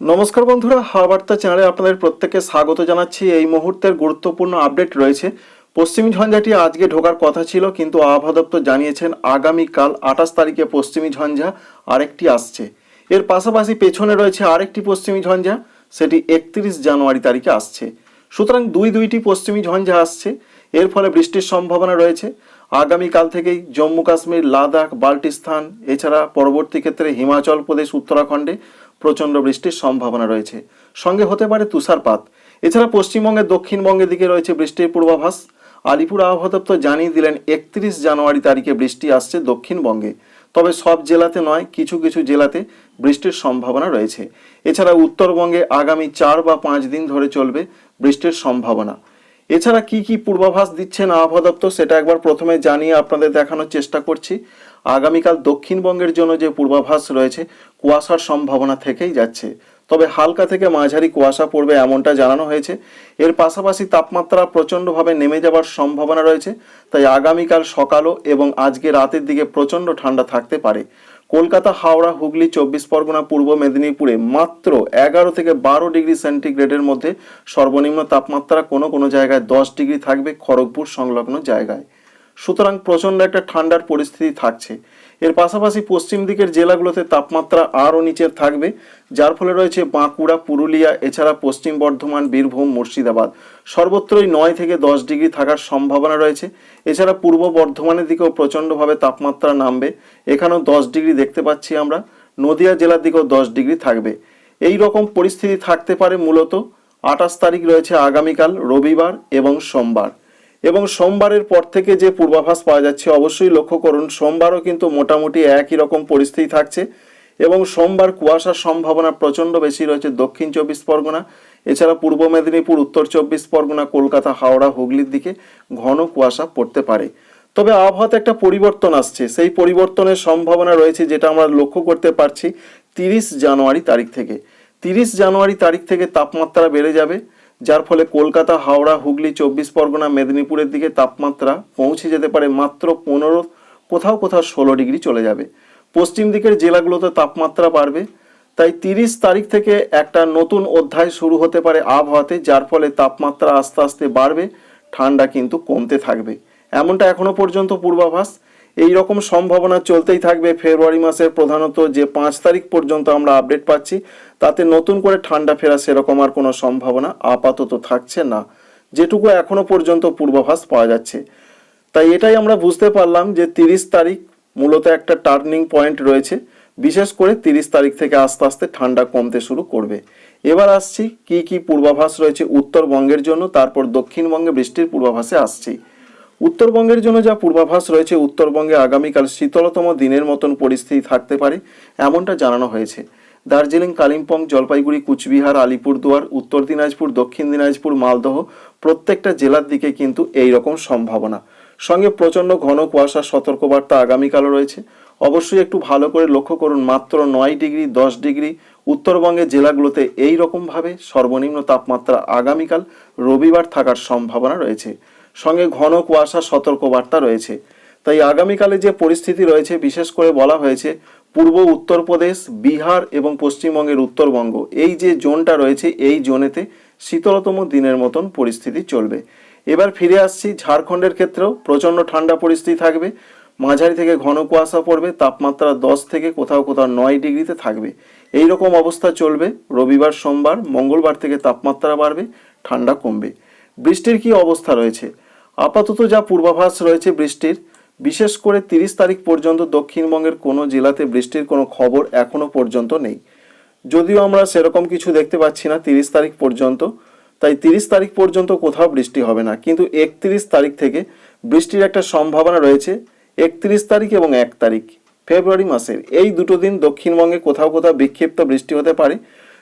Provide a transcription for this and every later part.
নমস্কার বন্ধুরা হাওয়া বার্তা চ্যানেলে আপনাদের প্রত্যেককে স্বাগত জানাচ্ছি। এই মুহূর্তের গুরুত্বপূর্ণ আপডেট রয়েছে। পশ্চিমী ঝঞ্ঝাটি আজকে ঢোকার কথা ছিল, কিন্তু আবহাওয়া দপ্তর জানিয়েছেন আগামীকাল আঠাশ তারিখে পশ্চিমী ঝঞ্ঝা আরেকটি আসছে। এর পাশাপাশি পেছনে রয়েছে আরেকটি পশ্চিমী ঝঞ্ঝা, সেটি একত্রিশ জানুয়ারি তারিখে আসছে। সুতরাং দুই দুইটি পশ্চিমী ঝঞ্ঝা আসছে। এর ফলে বৃষ্টির সম্ভাবনা রয়েছে। আগামীকাল থেকেই জম্মু কাশ্মীর, লাদাখ, বাল্টিস্তান, এছাড়া পরবর্তী ক্ষেত্রে হিমাচল প্রদেশ, উত্তরাখণ্ডে প্রচণ্ড বৃষ্টির সম্ভাবনা রয়েছে। সঙ্গে হতে পারে তুষারপাত। এছাড়া পশ্চিমবঙ্গের দক্ষিণবঙ্গের দিকে রয়েছে বৃষ্টির পূর্বাভাস। আলিপুর আবহাওয়া দপ্তর জানিয়ে দিলেন, একত্রিশ জানুয়ারি তারিখে বৃষ্টি আসছে দক্ষিণবঙ্গে। তবে সব জেলাতে নয়, কিছু কিছু জেলাতে বৃষ্টির সম্ভাবনা রয়েছে। এছাড়া উত্তরবঙ্গে আগামী চার বা পাঁচ দিন ধরে চলবে বৃষ্টির সম্ভাবনা। এছাড়া কি কি পূর্বাভাস দিচ্ছেন আবহাওয়া দপ্তর সেটা একবার প্রথমে জানিয়ে আপনাদের দেখানোর চেষ্টা করছি। আগামীকাল দক্ষিণবঙ্গের জন্য যে পূর্বাভাস রয়েছে, কুয়াশার সম্ভাবনা থেকেই যাচ্ছে। তবে হালকা থেকে মাঝারি কুয়াশা পড়বে এমনটা জানানো হয়েছে। এর পাশাপাশি তাপমাত্রা প্রচণ্ডভাবে নেমে যাওয়ার সম্ভাবনা রয়েছে। তাই আগামীকাল সকালও এবং আজকে রাতের দিকে প্রচণ্ড ঠান্ডা থাকতে পারে। কলকাতা, হাওড়া, হুগলি, চব্বিশ পরগনা, পূর্ব মেদিনীপুরে মাত্র এগারো থেকে বারো ডিগ্রি সেন্টিগ্রেডের মধ্যে সর্বনিম্ন তাপমাত্রা কোনো কোনো জায়গায় দশ ডিগ্রি থাকবে খড়গপুর সংলগ্ন জায়গায়। সুতরাং প্রচণ্ড একটা ঠান্ডার পরিস্থিতি থাকছে। এর পাশাপাশি পশ্চিম দিকের জেলাগুলোতে তাপমাত্রা আরও নিচের থাকবে, যার ফলে রয়েছে বাঁকুড়া, পুরুলিয়া, এছাড়া পশ্চিম বর্ধমান, বীরভূম, মুর্শিদাবাদ। সর্বত্রই নয় থেকে দশ ডিগ্রি থাকার সম্ভাবনা রয়েছে। এছাড়া পূর্ব বর্ধমানের দিকেও প্রচণ্ডভাবে তাপমাত্রা নামবে। এখানেও দশ ডিগ্রি দেখতে পাচ্ছি আমরা। নদিয়া জেলার দিকেও দশ ডিগ্রি থাকবে। এই রকম পরিস্থিতি থাকতে পারে মূলত। আঠাশ তারিখ রয়েছে আগামীকাল, রবিবার এবং সোমবার। এবং সোমবারের পর থেকে যে পূর্বাভাস পাওয়া যাচ্ছে, অবশ্যই লক্ষ্য করুন, সোমবারও কিন্তু মোটামুটি একই রকম পরিস্থিতি থাকছে এবং সোমবার কুয়াশার সম্ভাবনা প্রচণ্ড বেশি রয়েছে দক্ষিণ চব্বিশ পরগনা। এছাড়া পূর্ব মেদিনীপুর, উত্তর চব্বিশ পরগনা, কলকাতা, হাওড়া, হুগলির দিকে ঘন কুয়াশা পড়তে পারে। তবে আবহাওয়াতে একটা পরিবর্তন আসছে। সেই পরিবর্তনের সম্ভাবনা রয়েছে যেটা আমরা লক্ষ্য করতে পারছি তিরিশ জানুয়ারি তারিখ থেকে। তিরিশ জানুয়ারি তারিখ থেকে তাপমাত্রা বেড়ে যাবে। যার ফলে কলকাতা, হাওড়া, হুগলি, চব্বিশ পরগনা, মেদিনীপুরের দিকে তাপমাত্রা পৌঁছে যেতে পারে মাত্র পনেরো, কোথাও কোথাও ষোলো ডিগ্রি চলে যাবে। পশ্চিম দিকের জেলাগুলোতে তাপমাত্রা বাড়বে। তাই তিরিশ তারিখ থেকে একটা নতুন অধ্যায় শুরু হতে পারে আবহাওয়াতে, যার ফলে তাপমাত্রা আস্তে আস্তে বাড়বে, ঠান্ডা কিন্তু কমতে থাকবে। এমনটা এখনও পর্যন্ত পূর্বাভাস। এই রকম সম্ভাবনা চলতেই থাকবে ফেব্রুয়ারি মাসের প্রধানত যে পাঁচ তারিখ পর্যন্ত আমরা আপডেট পাচ্ছি, তাতে নতুন করে ঠান্ডা ফেরা সেরকম আর কোনো সম্ভাবনা আপাতত থাকছে না। যেটুকু এখনও পর্যন্ত পূর্বাভাস পাওয়া যাচ্ছে। তাই এটাই আমরা বুঝতে পারলাম যে তিরিশ তারিখ মূলত একটা টার্নিং পয়েন্ট রয়েছে, বিশেষ করে তিরিশ তারিখ থেকে আস্তে আস্তে ঠান্ডা কমতে শুরু করবে। এবার আসছি কি কি পূর্বাভাস রয়েছে উত্তরবঙ্গের জন্য, তারপর দক্ষিণবঙ্গে বৃষ্টির পূর্বাভাসে আসছি। উত্তরবঙ্গের জন্য যা পূর্বাভাস রয়েছে, উত্তরবঙ্গে আগামীকাল শীতলতম দিনের মতন পরিস্থিতি থাকতে পারে, এমনটা জানানো হয়েছে। দার্জিলিং, কালিম্পং, জলপাইগুড়ি, কুচবিহার, আলিপুরদুয়ার, উত্তর দিনাজপুর, দক্ষিণ দিনাজপুর, মালদহ প্রত্যেকটা জেলার দিকে কিন্তু এই রকম সম্ভাবনা। সঙ্গে প্রচণ্ড ঘন কুয়াশার সতর্কবার্তা আগামীকালও রয়েছে। অবশ্যই একটু ভালো করে লক্ষ্য করুন, মাত্র নয় ডিগ্রি, দশ ডিগ্রি। উত্তরবঙ্গের জেলাগুলোতে এই রকমভাবে সর্বনিম্ন তাপমাত্রা আগামীকাল রবিবার থাকার সম্ভাবনা রয়েছে। সঙ্গে ঘন কুয়াশার সতর্কবার্তা রয়েছে। তাই আগামীকালে যে পরিস্থিতি রয়েছে, বিশেষ করে বলা হয়েছে পূর্ব উত্তরপ্রদেশ বিহার এবং পশ্চিমবঙ্গের উত্তরবঙ্গ, এই যে জোনটা রয়েছে, এই জোনেতে শীতলতম দিনের মতন পরিস্থিতি চলবে। এবার ফিরে আসছি ঝাড়খণ্ডের ক্ষেত্রেও, প্রচণ্ড ঠান্ডা পরিস্থিতি থাকবে, মাঝারি থেকে ঘন কুয়াশা পড়বে, তাপমাত্রা দশ থেকে কোথাও কোথাও নয় ডিগ্রিতে থাকবে। এই রকম অবস্থা চলবে, রবিবার, সোমবার, মঙ্গলবার থেকে তাপমাত্রা বাড়বে, ঠান্ডা কমবে। বৃষ্টির কি অবস্থা রয়েছে? আপাতত যা পূর্বাভাস রয়েছে বৃষ্টির, বিশেষ করে তিরিশ তারিখ পর্যন্ত দক্ষিণবঙ্গের কোনো জেলাতে বৃষ্টির কোনো খবর এখনও পর্যন্ত নেই। যদিও আমরা সেরকম কিছু দেখতে পাচ্ছি না তিরিশ তারিখ পর্যন্ত, তাই তিরিশ তারিখ পর্যন্ত কোথাও বৃষ্টি হবে না। কিন্তু একত্রিশ তারিখ থেকে বৃষ্টির একটা সম্ভাবনা রয়েছে, একত্রিশ তারিখ এবং এক তারিখ, ফেব্রুয়ারি মাসের। এই দুটো দিন দক্ষিণবঙ্গে কোথাও কোথাও বিক্ষিপ্ত বৃষ্টি হতে পারে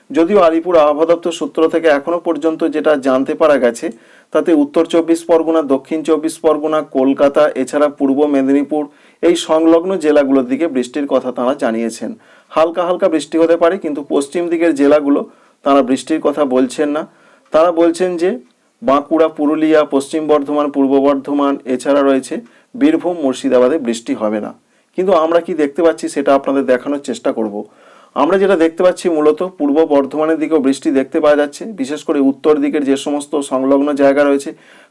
যদিও আলিপুর আবহাওয়া দপ্তর সূত্র থেকে এখনও পর্যন্ত যেটা জানতে পারা গেছে, তাতে উত্তর চব্বিশ পরগনা, দক্ষিণ চব্বিশ পরগনা, কলকাতা, এছাড়া পূর্ব মেদিনীপুর, এই সংলগ্ন জেলাগুলোর দিকে বৃষ্টির কথা তারা জানিয়েছেন। হালকা হালকা বৃষ্টি হতে পারে, কিন্তু পশ্চিম দিকের জেলাগুলো তারা বৃষ্টির কথা বলছেন না। তারা বলছেন যে বাঁকুড়া, পুরুলিয়া, পশ্চিম বর্ধমান, পূর্ব বর্ধমান, এছাড়া রয়েছে বীরভূম, মুর্শিদাবাদে বৃষ্টি হবে না। কিন্তু আমরা কি দেখতে পাচ্ছি সেটা আপনাদের দেখানোর চেষ্টা করব। আমরা যেটা দেখতে পাচ্ছি মূলত পূর্ব বর্ধমানের দিকেও বৃষ্টি দেখতে পাওয়া যাচ্ছে, বিশেষ করে উত্তর দিকের যে সমস্ত সংলগ্ন জায়গা রয়েছে,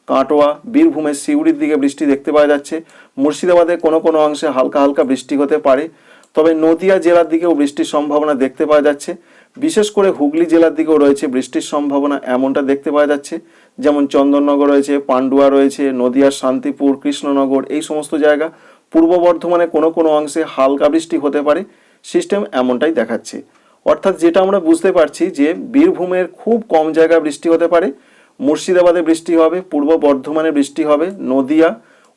কাটোয়া বীরভূমের সিউড়ির দিকে বৃষ্টি দেখতে পাওয়া যাচ্ছে। মুর্শিদাবাদে কোনো কোনো অংশে হালকা হালকা বৃষ্টি হতে পারে, তবে নদিয়া জেলার দিকেও বৃষ্টির সম্ভাবনা দেখতে পাওয়া যাচ্ছে। বিশেষ করে হুগলি জেলার দিকেও রয়েছে বৃষ্টির সম্ভাবনা এমনটা দেখতে পাওয়া যাচ্ছে, যেমন চন্দননগর রয়েছে, পান্ডুয়া রয়েছে, নদিয়ার শান্তিপুর, কৃষ্ণনগর, এই সমস্ত জায়গা পূর্ব বর্ধমানে কোনো কোনো অংশে হালকা বৃষ্টি হতে পারে। সিস্টেম এমনটাই দেখাচ্ছে। অর্থাৎ যেটা আমরা বুঝতে পারছি যে বীরভূমের খুব কম জায়গায় বৃষ্টি হতে পারে। মুর্শিদাবাদে বৃষ্টি হবে, পূর্ব বর্ধমানে বৃষ্টি হবে, নদিয়া,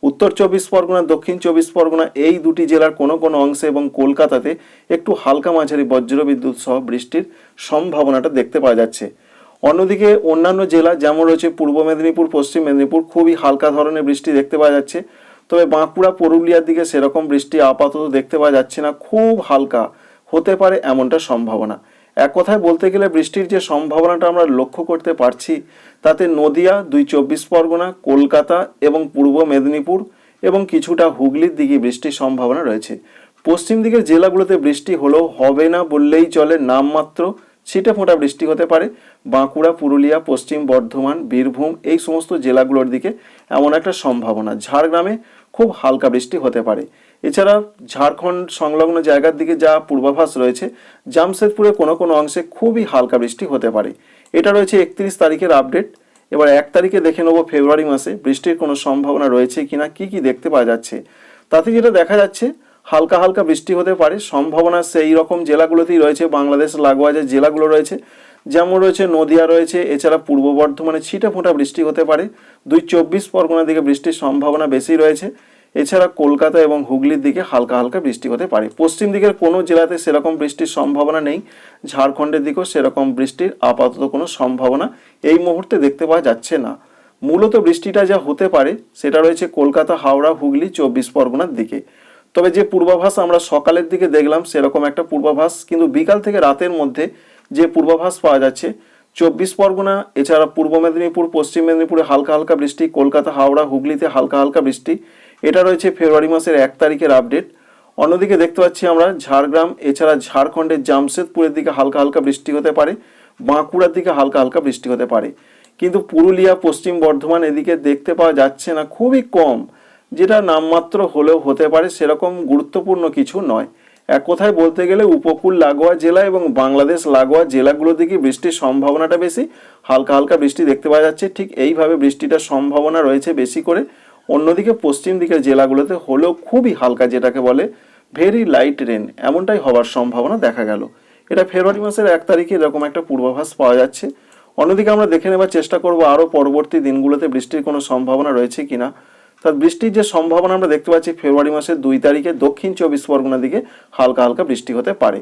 উত্তর চব্বিশ পরগনা, দক্ষিণ চব্বিশ পরগনা এই দুটি জেলার কোনো কোনো অংশে এবং কলকাতাতে একটু হালকা মাঝারি বজ্রবিদ্যুৎ সহ বৃষ্টির সম্ভাবনাটা দেখতে পাওয়া যাচ্ছে। অন্যদিকে অন্যান্য জেলা যেমন রয়েছে পূর্ব মেদিনীপুর, পশ্চিম মেদিনীপুর, খুবই হালকা ধরনের বৃষ্টি দেখতে পাওয়া যাচ্ছে। তবে বাঁকুড়া, পুরুলিয়ার দিকে সেরকম বৃষ্টি আপাতত দেখতে পাওয়া যাচ্ছে না। খুব হালকা হতে পারে এমনটা সম্ভাবনা। এক কথায় বলতে গেলে বৃষ্টির যে সম্ভাবনাটা আমরা লক্ষ্য করতে পারছি, তাতে নদিয়া, দুই চব্বিশ পরগনা, কলকাতা এবং পূর্ব মেদিনীপুর এবং কিছুটা হুগলির দিকে বৃষ্টির সম্ভাবনা রয়েছে। পশ্চিম দিকের জেলাগুলোতে বৃষ্টি হলেও হবে না বললেই চলে নামমাত্র ছিটে ফোঁটা বৃষ্টি হতে পারে। বাঁকুড়া, পুরুলিয়া, পশ্চিম বর্ধমান, বীরভূম এই সমস্ত জেলাগুলোর দিকে এমন একটা সম্ভাবনা। ঝাড়গ্রামে খুব হালকা বৃষ্টি হতে পারে। এছাড়া ঝাড়খণ্ড সংলগ্ন জায়গার দিকে যা পূর্বাভাস রয়েছে, জামশেদপুরে কোনো কোনো অংশে খুবই হালকা বৃষ্টি হতে পারে। এটা রয়েছে একত্রিশ তারিখের আপডেট। এবার এক তারিখে দেখে নেব ফেব্রুয়ারি মাসে বৃষ্টির কোনো সম্ভাবনা রয়েছে কিনা, কি কি দেখতে পাওয়া যাচ্ছে। তাতে যেটা দেখা যাচ্ছে হালকা হালকা বৃষ্টি হতে পারে। সম্ভাবনা সেই রকম জেলাগুলোতেই রয়েছে। বাংলাদেশ, লাগোয়া যে জেলাগুলো রয়েছে, যেমন রয়েছে নদিয়া রয়েছে, এছাড়া পূর্ব বর্ধমানে ছিটে ফোঁটা বৃষ্টি হতে পারে। দুই চব্বিশ পরগনার দিকে বৃষ্টির সম্ভাবনা বেশি রয়েছে। এছাড়া কলকাতা এবং হুগলির দিকে হালকা হালকা বৃষ্টি হতে পারে। পশ্চিম দিকের কোনো জেলাতে সেরকম বৃষ্টির সম্ভাবনা নেই। ঝাড়খণ্ডের দিকেও সেরকম বৃষ্টির আপাতত কোনো সম্ভাবনা এই মুহূর্তে দেখতে পাওয়া যাচ্ছে না। মূলত বৃষ্টিটা যা হতে পারে, সেটা রয়েছে কলকাতা, হাওড়া, হুগলি, চব্বিশ পরগনার দিকে। তবে যে পূর্বাভাস আমরা সকালের দিকে দেখলাম, সেরকম একটা পূর্বাভাস। কিন্তু বিকাল থেকে রাতের মধ্যে যে পূর্বাভাস পাওয়া যাচ্ছে, চব্বিশ পরগনা, এছাড়া পূর্ব মেদিনীপুর, পশ্চিম মেদিনীপুরে হালকা হালকা বৃষ্টি, কলকাতা, হাওড়া, হুগলিতে হালকা হালকা বৃষ্টি। এটা রয়েছে ফেব্রুয়ারি মাসের এক তারিখের আপডেট। অন্যদিকে দেখতে পাচ্ছি আমরা ঝাড়গ্রাম, এছাড়া ঝাড়খণ্ডের জামশেদপুরের দিকে হালকা হালকা বৃষ্টি হতে পারে। বাঁকুড়ার দিকে হালকা হালকা বৃষ্টি হতে পারে। কিন্তু পুরুলিয়া, পশ্চিম বর্ধমান এদিকে দেখতে পাওয়া যাচ্ছে না, খুবই কম। যেটা নামমাত্র হলেও হতে পারে সেরকম গুরুত্বপূর্ণ কিছু নয়। এক কথায় বলতে গেলে উপকূল লাগোয়া জেলা এবং বাংলাদেশ লাগোয়া জেলাগুলো দিকে বৃষ্টির সম্ভাবনাটা বেশি। হালকা হালকা বৃষ্টি দেখতে পাওয়া যাচ্ছে। ঠিক এইভাবে বৃষ্টিটার সম্ভাবনা রয়েছে বেশি করে। অন্যদিকে পশ্চিম দিকের জেলাগুলোতে হলেও খুবই হালকা যেটাকে বলে ভেরি লাইট রেন এমনটাই হওয়ার সম্ভাবনা দেখা গেল। এটা ফেব্রুয়ারি মাসের এক তারিখে এরকম একটা পূর্বাভাস পাওয়া যাচ্ছে। অন্যদিকে আমরা দেখে নেবার চেষ্টা করব আরও পরবর্তী দিনগুলোতে বৃষ্টির কোনো সম্ভাবনা রয়েছে কিনা। তার বৃষ্টির যে সম্ভাবনা আমরা দেখতে পাচ্ছি ফেব্রুয়ারি মাসের দুই তারিখে, দক্ষিণ চব্বিশ পরগনা দিকে হালকা হালকা বৃষ্টি হতে পারে।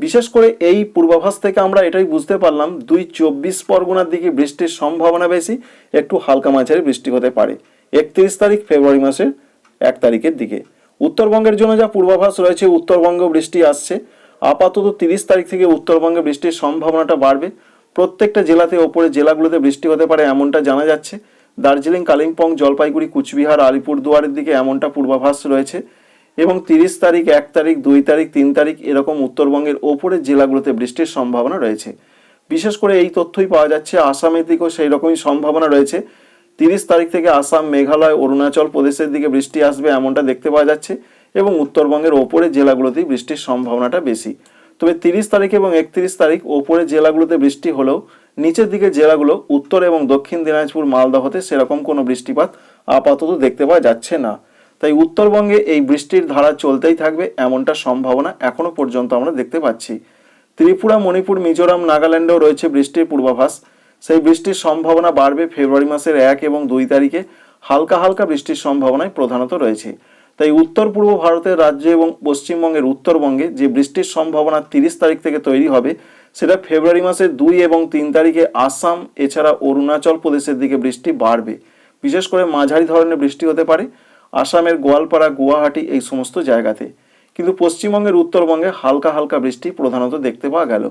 বিশেষ করে এই পূর্বাভাস থেকে আমরা এটাই বুঝতে পারলাম, দুই চব্বিশ পরগনার দিকে বৃষ্টির সম্ভাবনা বেশি, একটু হালকা মাঝারি বৃষ্টি হতে পারে। একত্রিশ তারিখ ফেব্রুয়ারি মাসের এক তারিখের দিকে। উত্তরবঙ্গের জন্য যা পূর্বাভাস রয়েছে, উত্তরবঙ্গে বৃষ্টি আসছে। আপাতত তিরিশ তারিখ থেকে উত্তরবঙ্গে বৃষ্টির সম্ভাবনাটা বাড়বে। প্রত্যেকটা জেলাতে ওপরে জেলাগুলোতে বৃষ্টি হতে পারে, এমনটা জানা যাচ্ছে। দার্জিলিং, কালিম্পং, জলপাইগুড়ি, কুচবিহার, আলিপুরদুয়ারের দিকে এমনটা পূর্বাভাস রয়েছে এবং তিরিশ তারিখ, এক তারিখ, দুই তারিখ, তিন তারিখ এরকম উত্তরবঙ্গের ওপরের জেলাগুলোতে বৃষ্টির সম্ভাবনা রয়েছে। বিশেষ করে এই তথ্যই পাওয়া যাচ্ছে, আসামের দিকেও সেই রকমই সম্ভাবনা রয়েছে। তিরিশ তারিখ থেকে আসাম, মেঘালয়, অরুণাচল প্রদেশের দিকে বৃষ্টি আসবে এমনটা দেখতে পাওয়া যাচ্ছে এবং উত্তরবঙ্গের ওপরের জেলাগুলোতেই বৃষ্টির সম্ভাবনাটা বেশি। তবে তিরিশ তারিখ এবং একত্রিশ তারিখ ওপরের জেলাগুলোতে বৃষ্টি হলেও নিচের দিকের জেলাগুলো উত্তর এবং দক্ষিণ দিনাজপুর মালদহতে সেরকম কোনো বৃষ্টিপাত আপাতত দেখতে পাওয়া যাচ্ছে না। তাই উত্তরবঙ্গে এই বৃষ্টির ধারা চলতেই থাকবে এমনটা সম্ভাবনা এখনও পর্যন্ত আমরা দেখতে পাচ্ছি। ত্রিপুরা, মণিপুর, মিজোরাম, নাগাল্যান্ডেও রয়েছে বৃষ্টির পূর্বাভাস। সেই বৃষ্টির সম্ভাবনা বাড়বে ফেব্রুয়ারি মাসের এক এবং দুই তারিখে। হালকা হালকা বৃষ্টির সম্ভাবনায় প্রধানত রয়েছে। তাই উত্তর পূর্ব ভারতের রাজ্য এবং পশ্চিমবঙ্গের উত্তরবঙ্গে যে বৃষ্টির সম্ভাবনা তিরিশ তারিখ থেকে তৈরি হবে সেটা ফেব্রুয়ারি মাসের দুই এবং তিন তারিখে আসাম, এছাড়া অরুণাচল প্রদেশের দিকে বৃষ্টি বাড়বে। বিশেষ করে মাঝারি ধরনের বৃষ্টি হতে পারে আসামের গোয়ালপাড়া, গুয়াহাটি এই সমস্ত জায়গাতে। কিন্তু পশ্চিমবঙ্গের উত্তরবঙ্গে হালকা হালকা বৃষ্টি প্রধানত দেখতে পাওয়া গেল।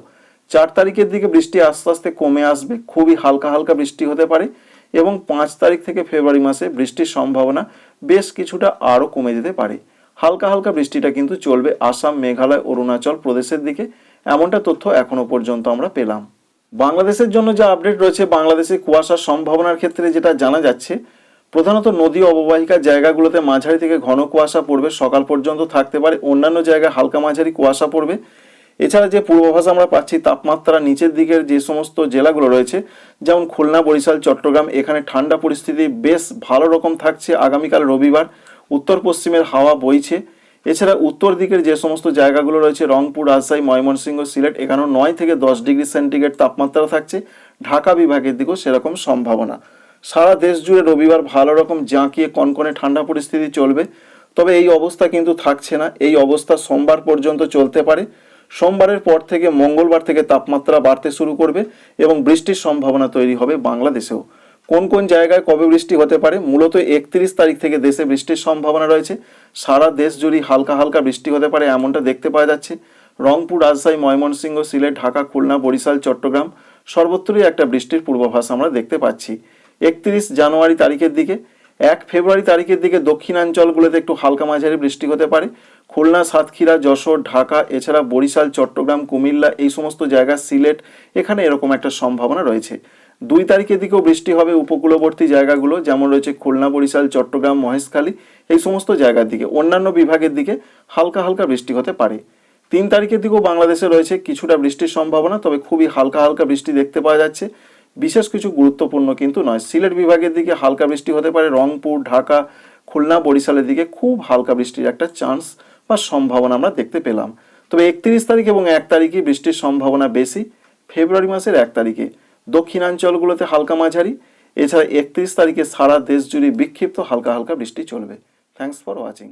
চার তারিখের দিকে বৃষ্টি আস্তে আস্তে কমে আসবে, খুবই হালকা হালকা বৃষ্টি হতে পারে এবং পাঁচ তারিখ থেকে ফেব্রুয়ারি মাসে বৃষ্টির সম্ভাবনা বেশ কিছুটা আরও কমে যেতে পারে। হালকা হালকা বৃষ্টিটা কিন্তু চলবে আসাম, মেঘালয়, অরুণাচল প্রদেশের দিকে এমনটা তথ্য এখনও পর্যন্ত আমরা পেলাম। বাংলাদেশের জন্য যে আপডেট রয়েছে, বাংলাদেশে কুয়াশার সম্ভাবনার ক্ষেত্রে যেটা জানা যাচ্ছে, প্রধানত নদী অববাহিকার জায়গাগুলোতে মাঝারি থেকে ঘন কুয়াশা পড়বে, সকাল পর্যন্ত থাকতে পারে। অন্যান্য জায়গায় হালকা মাঝারি কুয়াশা পড়বে। এছাড়া যে পূর্বাভাস আমরা পাচ্ছি, তাপমাত্রা নিচের দিকের যে সমস্ত জেলাগুলো রয়েছে, যেমন খুলনা, বরিশাল, চট্টগ্রাম, এখানে ঠান্ডা পরিস্থিতি বেশ ভালো রকম থাকছে। আগামীকাল রবিবার উত্তর পশ্চিমের হাওয়া বইছে। এছাড়া উত্তর দিকের যে সমস্ত জায়গাগুলো রয়েছে, রংপুর, রাজশাহী, ময়মনসিংহ, সিলেট, এখানেও নয় থেকে দশ ডিগ্রি সেন্টিগ্রেড তাপমাত্রা থাকছে। ঢাকা বিভাগের দিকেও সেরকম সম্ভাবনা। সারা দেশ জুড়ে রবিবার ভালো রকম জাঁকিয়ে কনকনে ঠান্ডা পরিস্থিতি চলবে। তবে এই অবস্থা কিন্তু থাকছে না। এই অবস্থা সোমবার পর্যন্ত চলতে পারে। সোমবারের পর থেকে মঙ্গলবার থেকে তাপমাত্রা বাড়তে শুরু করবে এবং বৃষ্টির সম্ভাবনা তৈরি হবে বাংলাদেশেও। কোন কোন জায়গায় কবে বৃষ্টি হতে পারে? মূলত একত্রিশ তারিখ থেকে দেশে বৃষ্টির সম্ভাবনা রয়েছে। সারা দেশ জুড়েই হালকা হালকা বৃষ্টি হতে পারে এমনটা দেখতে পাওয়া যাচ্ছে। রংপুর, রাজশাহী, ময়মনসিংহ, সিলেট, ঢাকা, খুলনা, বরিশাল, চট্টগ্রাম সর্বত্রই একটা বৃষ্টির পূর্বাভাস আমরা দেখতে পাচ্ছি। একত্রিশ জানুয়ারি তারিখের দিকে, এক ফেব্রুয়ারি তারিখের দিকে দক্ষিণাঞ্চলগুলোতে একটু হালকা মাঝারি বৃষ্টি হতে পারে। খুলনা, সাতক্ষীরা, যশোর, ঢাকা, এছাড়া বরিশাল, চট্টগ্রাম, কুমিল্লা এই সমস্ত জায়গা, সিলেট, এখানে এরকম একটা সম্ভাবনা রয়েছে। দুই তারিখের দিকেও বৃষ্টি হবে উপকূলবর্তী জায়গাগুলো, যেমন রয়েছে খুলনা, বরিশাল, চট্টগ্রাম, মহেশখালী, এই সমস্ত জায়গার দিকে। অন্যান্য বিভাগের দিকে হালকা হালকা বৃষ্টি হতে পারে। তিন তারিখের দিকেও বাংলাদেশে রয়েছে কিছুটা বৃষ্টির সম্ভাবনা, তবে খুবই হালকা হালকা বৃষ্টি দেখতে পাওয়া যাচ্ছে। বিশেষ কিছু গুরুত্বপূর্ণ কিন্তু নয়। সিলেট বিভাগের দিকে হালকা বৃষ্টি হতে পারে, রংপুর, ঢাকা, খুলনা, বরিশালের দিকে খুব হালকা বৃষ্টির একটা চান্স বা সম্ভাবনা আমরা দেখতে পেলাম। তবে একত্রিশ তারিখ এবং এক তারিখে বৃষ্টির সম্ভাবনা বেশি। ফেব্রুয়ারি মাসের এক তারিখে দক্ষিণাঞ্চলগুলোতে হালকা মাঝারি। এছাড়া একত্রিশ তারিখে সারা দেশ জুড়ে বিক্ষিপ্ত হালকা হালকা বৃষ্টি চলবে। Thanks for watching